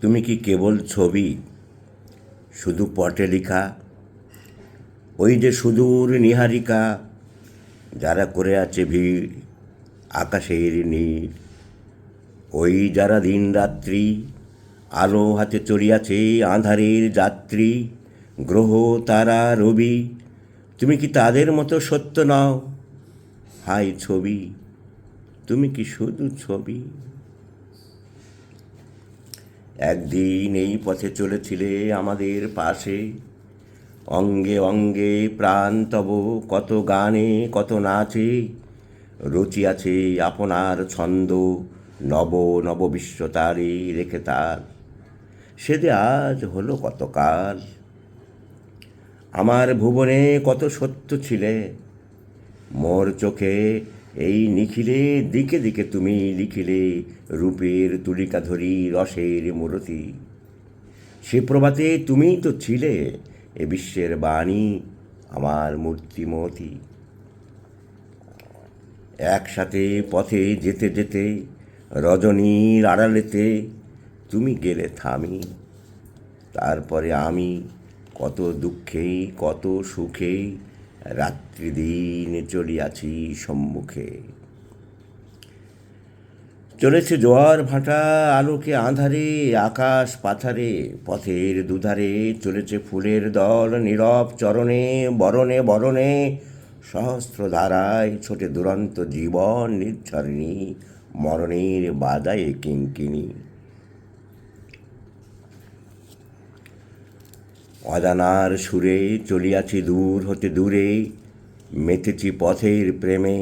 তুমি কি কেবল ছবি? শুধু পটে লেখা? ওই যে সুদূর নিহারিকা, যারা করে আছে ভিড়, আকাশের নীল। ওই যারা দিন রাত্রি আলো হাতে চড়িয়াছে আঁধারের যাত্রী, গ্রহ, তারা, রবি, তুমি কি তাদের মতো সত্য নাও? হাই ছবি, তুমি কি শুধু ছবি? একদিন এই পথে চলেছিলে আমাদের পাশে। অঙ্গে অঙ্গে প্রাণ তব কত গানে, কত নাচে। রুচি রচিয়াছে আপনার ছন্দ, নব নব বিশ্ব তারে রেখে তার। সে যে আজ হলো কতকাল। আমার ভুবনে কত সত্য ছিলে। মোর চোখে এই নিখিলে দিকে দিকে তুমি লিখিলে রূপের তুলিকা ধরি রসের মূরতি। সে প্রভাতে তুমিই তো ছিলে এ বিশ্বের বাণী, আমার মূর্তিমতি একসাথে পথে যেতে যেতে, রজনীর আড়ালেতে তুমি গেলে থামি। তারপরে আমি কত দুঃখেই কত সুখে রাত্রি দিন চলিয়াছি সম্মুখে। চলেছে জোয়ার ভাটা, আলোকে আঁধারে, আকাশ পাথারে, পথের দুধারে চলেছে ফুলের দল, নীরব চরণে, বরণে বরণে সহস্র ধারায় ছোটে দুরন্ত জীবন, নির্ঝরণী, মরণের বাদায়ে কিঙ্কিনী অজানার সুরে চলিয়াছি দূর হতে দূরে, মেতেছি পথের প্রেমে।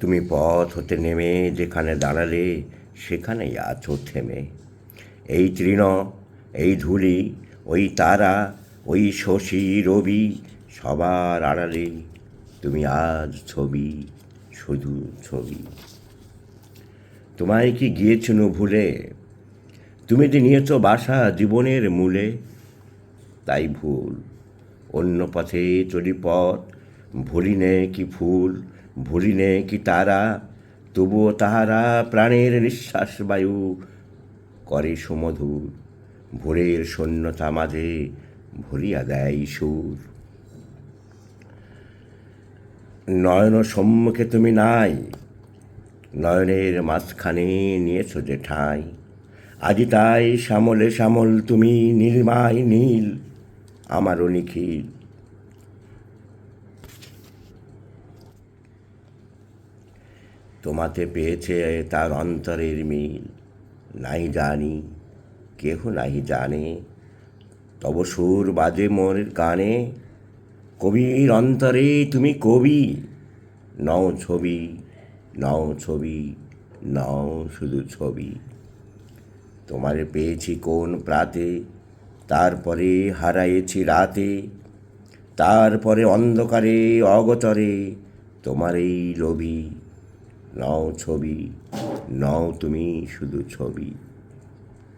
তুমি পথ হতে নেমে যেখানে দাঁড়ালে, সেখানেই আছো থেমে। এই তৃণ, এই ধুলি, ওই তারা, ওই শশী, রবি, সবার আড়ালে তুমি আজ ছবি, শুধু ছবি। তোমায় কি গিয়েছিল ভুলে? তুমি যে নিয়েছ বাসা জীবনের মূলে, তাই ভুল। অন্য পথে চলি পথ, ভুলিনে কি ফুল, ভুলিনে কি তারা, তবুও তাহারা প্রাণের নিঃশ্বাস বায়ু করে সুমধুর। ভোরের শূন্যতা মাঝে ভরিয়া দেয় সুর। নয়ন সম্মুখে তুমি নাই, নয়নের মাঝখানে নিয়েছ যে ঠাঁই। আজি তাই শ্যামলে শ্যামল তুমি নীলমাই নীল, আমারও নিখিল। তোমাতে পেয়েছে তার অন্তরের মিল, নাই জানি, কেহ নাহি জানে। তব সুর বাজে মোর গানে, কবির অন্তরে তুমি কবি, নও ছবি নও ছবি, নও শুধু ছবি। তোমারে পেয়েছি কোন প্রাতে, তারপরে হারাইছি রাতে, তারপরে অন্ধকারে, অগতরে, তোমার এই লোভী, নও ছবি, নও তুমি শুধু ছবি।